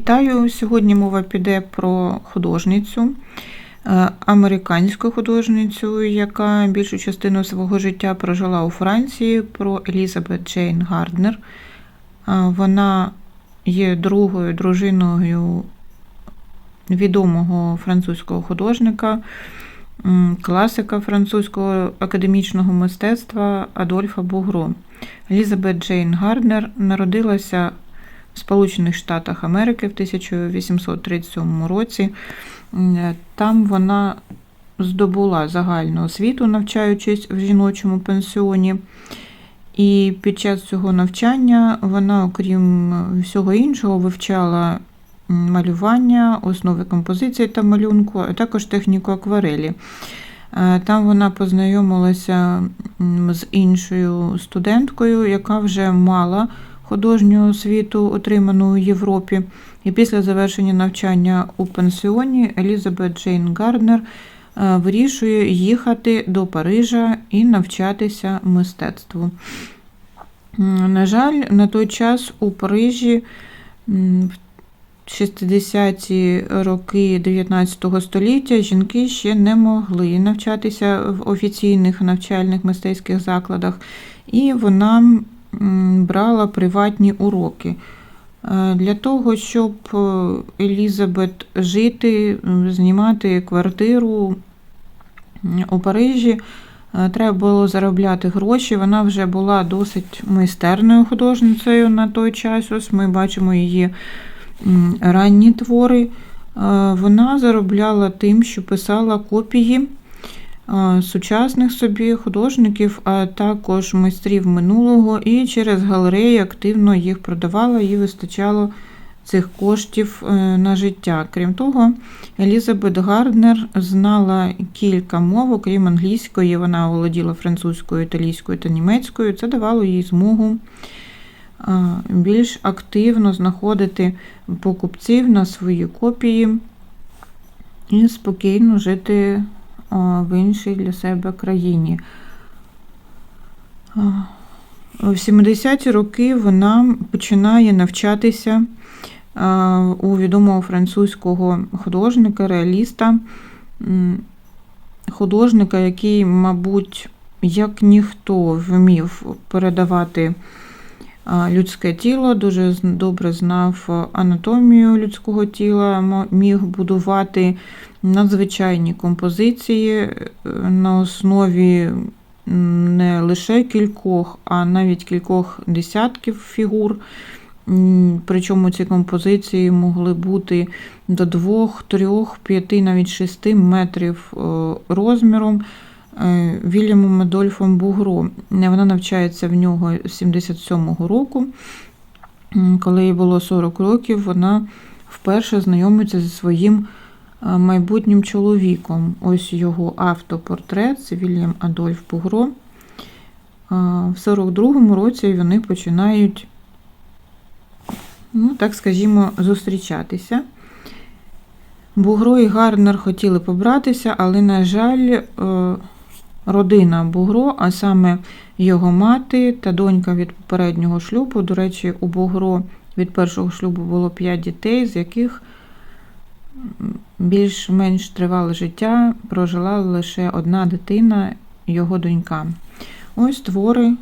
Вітаю! Сьогодні мова піде про художницю, е, американську художницю, яка більшу частину свого життя прожила у Франції, про Елізабет Джейн Гарднер. Е, Вона є другою дружиною відомого французького художника, класика французького академічного мистецтва Адольфа Бугро. Елізабет Джейн Гарднер народилася Сполучених Штатах Америки в 1837 році. Там вона здобула загальну освіту, навчаючись в жіночому пенсіоні. І під час цього навчання вона, окрім всього іншого, вивчала малювання, основи композиції та малюнку, а також техніку акварелі. Е, Там вона познайомилася з іншою студенткою, яка вже мала художню освіту, отриману у Європі. І після завершення навчання у пансіоні Елізабет Джейн Гарднер е, вирішує їхати до Парижа і навчатися мистецтву. На жаль, на той час у Парижі в 60-ті роки 19 століття жінки ще не могли навчатися в офіційних навчальних мистецьких закладах, і вона брала приватні уроки. Е, Для того, щоб е, Елізабет жити, знімати квартиру у Парижі, е, треба було заробляти гроші. Вона вже була досить майстерною художницею на той час. Ось ми бачимо її ранні твори. Е, Вона заробляла тим, що писала копії е, сучасних собі художників, а також майстрів минулого, і через галереї активно їх продавала, їй вистачало цих коштів е, на життя. Крім того, Елізабет Гарднер знала кілька мов, окрім англійської, вона володіла французькою, італійською та німецькою. Це давало їй змогу більш активно знаходити покупців на свої копії і спокійно жити в іншій для себе країні. В 70-ті роки вона починає навчатися у відомого французького художника, реаліста, художника, який, мабуть, як ніхто вмів передавати людське тіло, дуже добре знав анатомію людського тіла, міг будувати надзвичайні композиції е, на основі не лише кількох, а навіть кількох десятків фігур. Причому ці композиції могли бути до 2, 3, 5, навіть 6 метрів е, розміром. Е, Вільямом Адольфом Бугро. Вона навчається в нього з 77-го року. Коли їй було 40 років, вона вперше знайомиться зі своїм е, майбутнім чоловіком. Ось його автопортрет це Вільям Адольф Бугро. Е, В 42-му році вони починають, ну, так скажімо, зустрічатися. Бугро і Гарнер хотіли побратися, але, на жаль, родина Бугро, а саме його мати та донька від попереднього шлюбу. До речі, у Бугро від першого шлюбу було 5 дітей, з яких більш-менш тривале життя прожила лише одна дитина, його донька. Ось твори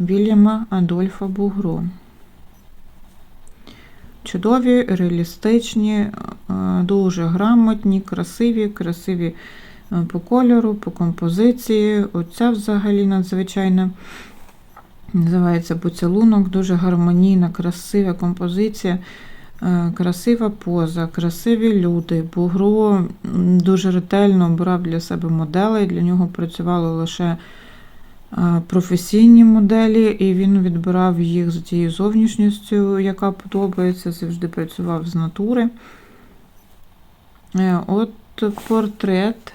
Вільяма Адольфа Бугро. Чудові, реалістичні, е, дуже грамотні, красиві, красиві по кольору, по композиції. Оця взагалі надзвичайна. Називається поцілунок, дуже гармонійна, красива композиція, е, красива поза, красиві люди. Бугро дуже ретельно обирав для себе моделей, для нього працювали лише е, професійні моделі, і він відбирав їх з тією зовнішністю, яка подобається, завжди працював з натури. Е, От портрет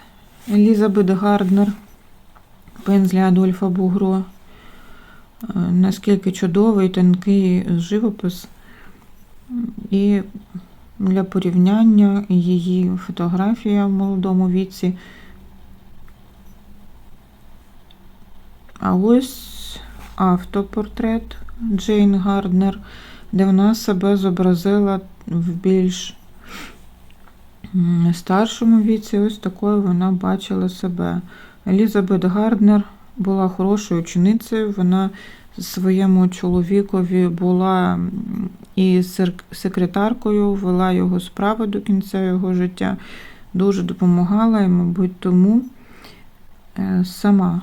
Елізабет Гарднер, пензля Адольфа Бугро. Е, Наскільки чудовий, тонкий живопис. І для порівняння її фотографія в молодому віці. А ось автопортрет Джейн Гарднер, де вона себе зобразила в більш м, старшому віці, ось такою вона бачила себе. Елізабет Гарднер була хорошою ученицею, вона своєму чоловікові була і секретаркою, вела його справи до кінця його життя, дуже допомагала і, мабуть, тому е, сама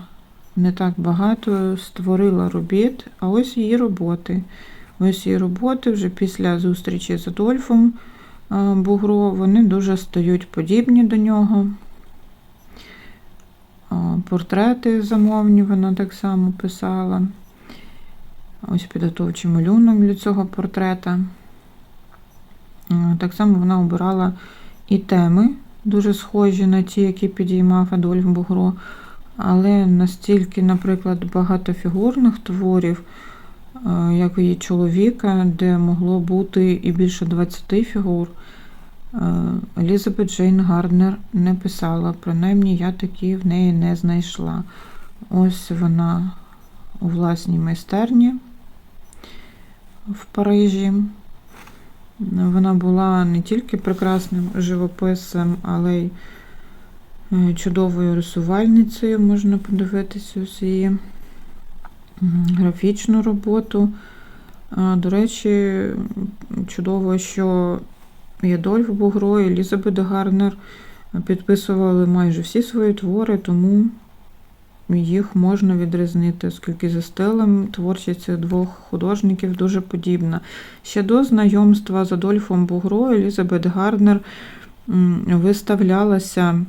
не так багато створила робіт, а ось її роботи. Ось її роботи вже після зустрічі з Адольфом Бугро, вони дуже стають подібні до нього. Портрети замовні вона так само писала. Ось підготовчий малюнок для цього портрета. Так само вона обирала і теми, дуже схожі на ті, які підіймав Адольф Бугро. Але настільки, наприклад, багатофігурних творів, як у її чоловіка, де могло бути і більше 20 фігур, е, Елізабет Джейн Гарднер не писала. Принаймні, я такі в неї не знайшла. Ось вона у власній майстерні в Парижі. Вона була не тільки прекрасним живописцем, але й е, чудовою рисувальницею. Можна подивитися ось її графічну роботу. До речі, чудово, що і Адольф Бугро, і Елізабет Гарнер підписували майже всі свої твори, тому їх можна відрізнити, оскільки за стилем творчість двох художників дуже подібна. Ще до знайомства з Адольфом Бугро Елізабет Гарднер м, виставлялася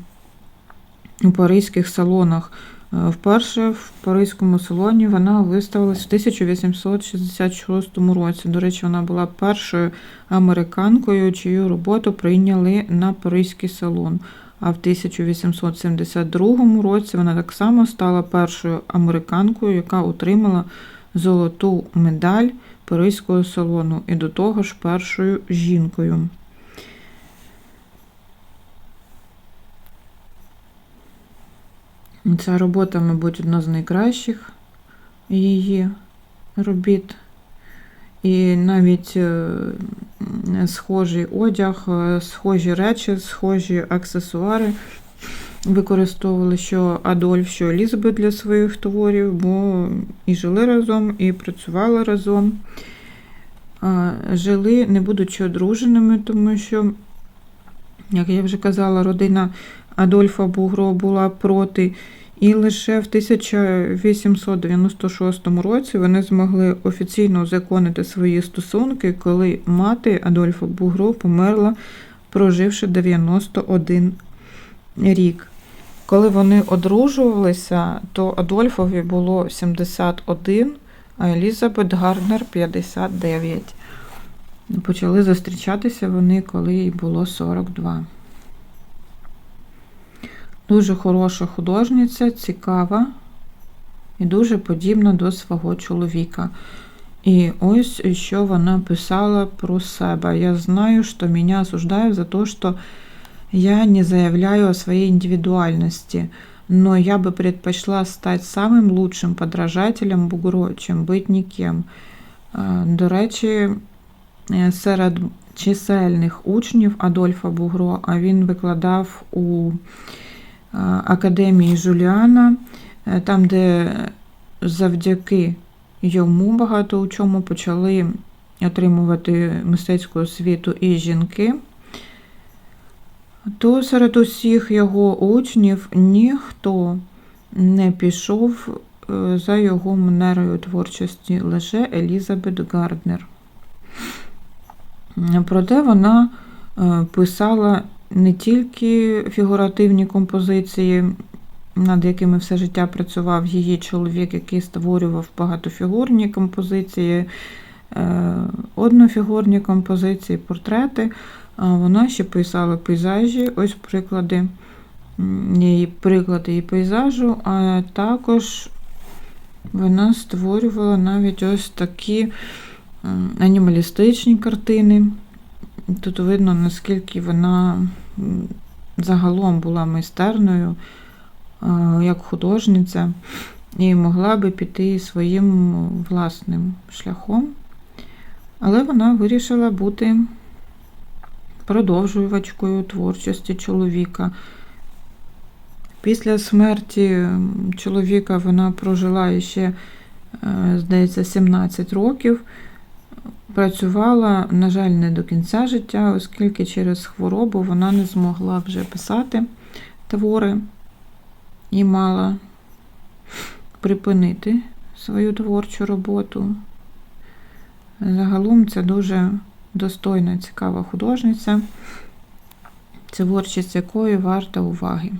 у паризьких салонах. Е, Вперше в паризькому салоні вона виставилась в 1866 році. До речі, вона була першою американкою, чию роботу прийняли на паризький салон. А в 1872 році вона так само стала першою американкою, яка отримала золоту медаль Паризького салону, і до того ж першою жінкою. Ця робота, мабуть, одна з найкращих її робіт. І навіть е, схожий одяг, е, схожі речі, схожі аксесуари використовували що Адольф, що Елізабет для своїх творів, бо і жили разом, і працювали разом. Жили, не будучи одруженими, тому що, як я вже казала, родина Адольфа Бугро була проти. І лише в 1896 році вони змогли офіційно узаконити свої стосунки, коли мати Адольфа Бугро померла, проживши 91 рік. Коли вони одружувалися, то Адольфові було 71, а Елізабет Гарнер 59. Почали зустрічатися вони, коли їй було 42. Дуже хороша художниця, цікава і дуже подібна до свого чоловіка. І ось що вона писала про себе. Я знаю, что меня осуждают за то, что я не заявляю о своей индивидуальности, но я бы предпочла стать самым лучшим подражателем Бугро, чем быть ніким. Е, До речі, е, серед чисельних учнів Адольфа Бугро, а він викладав у е, Академії Жуліана, е, там, де завдяки йому багато у чому почали отримувати мистецьку освіту і жінки, то серед усіх його учнів ніхто не пішов е, за його манерою творчості, лише Елізабет Гарднер. Проте вона е, писала не тільки фігуративні композиції, над якими все життя працював її чоловік, який створював багатофігурні композиції, е, однофігурні композиції, портрети. Вона ще писала пейзажі, ось приклади її приклади її пейзажу, а також вона створювала навіть ось такі анімалістичні картини. Тут видно, наскільки вона загалом була майстерною як художниця і могла би піти своїм власним шляхом. Але вона вирішила бути продовжувачкою творчості чоловіка. Після смерті чоловіка вона прожила ще, е, здається, 17 років. Працювала, на жаль, не до кінця життя, оскільки через хворобу вона не змогла вже писати твори і мала припинити свою творчу роботу. Загалом це дуже достойна, цікава художниця, творчість якої варта уваги.